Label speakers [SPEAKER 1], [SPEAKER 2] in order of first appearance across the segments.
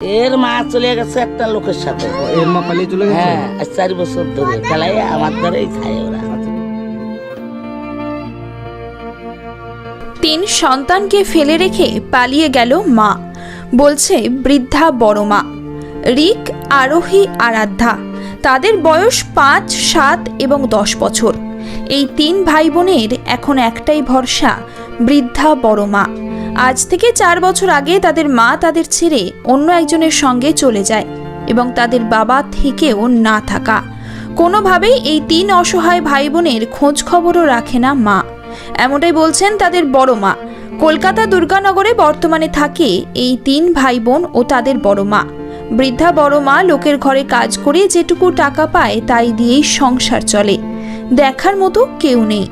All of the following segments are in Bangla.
[SPEAKER 1] এর মা চলে গেছে একটা লোকের সাথে।
[SPEAKER 2] এর মা পালিয়ে চলে গেছে?
[SPEAKER 1] হ্যাঁ চার বছর ধরে। খেলাই আমার দ্বারাই খায় ওরা।
[SPEAKER 3] তিন সন্তানকে ফেলে রেখে পালিয়ে গেল মা। বলছে বৃদ্ধা বড় মা। রিক আরোহী আরাধ্যা। তাদের বয়স পাঁচ সাত এবং দশ বছর। এই তিন ভাই বোনের এখন একটাই ভরসা বৃদ্ধা বড় মা। আজ থেকে চার বছর আগে তাদের মা তাদের ছেড়ে অন্য একজনের সঙ্গে চলে যায় এবং তাদের বাবা থেকেও না থাকা। কোনোভাবেই এই তিন অসহায় ভাই বোনের খোঁজ খবরও রাখে না মা। এমনটাই বলছেন তাদের বড় মা। কলকাতা দুর্গানগরে বর্তমানে থাকে এই তিন ভাই বোন ও তাদের বড় মা। বৃদ্ধা বড় মা লোকের ঘরে কাজ করে যেটুকু টাকা পায় তাই দিয়েই সংসার চলে। দেখার মতো কেউ নেই।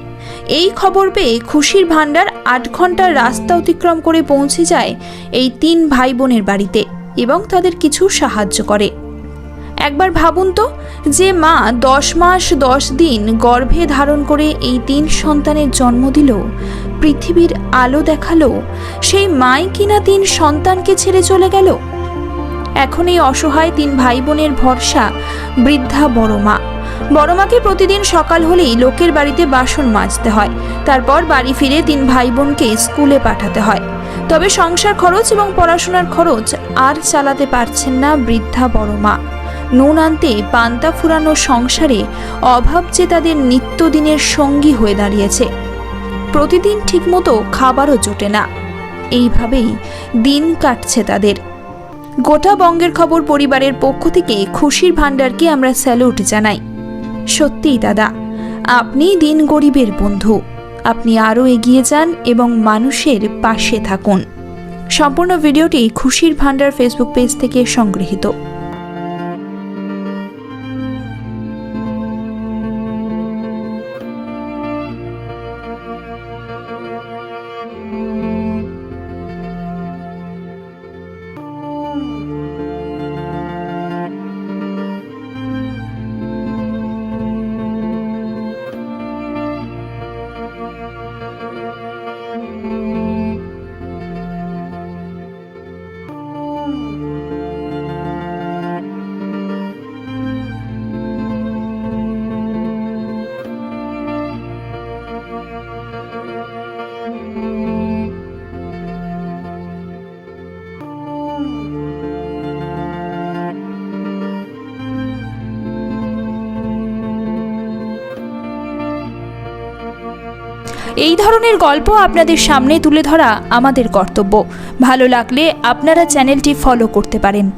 [SPEAKER 3] এই খবর পেয়ে খুশির ভাণ্ডার আট ঘণ্টার রাস্তা অতিক্রম করে পৌঁছে যায় এই তিন ভাই বোনের বাড়িতে এবং তাদের কিছু সাহায্য করে। একবার ভাবুন তো যে মা দশ মাস দশ দিন গর্ভে ধারণ করে এই তিন সন্তানের জন্ম দিল, পৃথিবীর আলো দেখাল, সেই মাই কিনা তিন সন্তানকে ছেড়ে চলে গেল? এখন এই অসহায় তিন ভাই বোনের ভরসা বৃদ্ধা বড় মা। বড় মাকে প্রতিদিন সকাল হলেই লোকের বাড়িতে বাসন মাজতে হয়। তারপর বাড়ি ফিরে তিন ভাই বোনকে স্কুলে পাঠাতে হয়। তবে সংসার খরচ এবং পড়াশোনার খরচ আর চালাতে পারছেন না বৃদ্ধা বড় মা নুন আনতে পান্তা ফুরানো সংসারে অভাব যে তাদের নিত্যদিনের সঙ্গী হয়ে দাঁড়িয়েছে। প্রতিদিন ঠিকমতো খাবারও জোটে না। এইভাবেই দিন কাটছে তাদের। গোটা বঙ্গের খবর পরিবারের পক্ষ থেকে খুশির ভাণ্ডারকে আমরা স্যালুট জানাই। সত্যিই দাদা আপনি দিন গরিবের বন্ধু। আপনি আরও এগিয়ে যান এবং মানুষের পাশে থাকুন। সম্পূর্ণ ভিডিওটি খুশির ভাণ্ডার ফেসবুক পেজ থেকে সংগৃহীত। এই ধরনের গল্প আপনাদের সামনে তুলে ধরা আমাদের কর্তব্য। ভালো লাগলে আপনারা চ্যানেলটি ফলো করতে পারেন।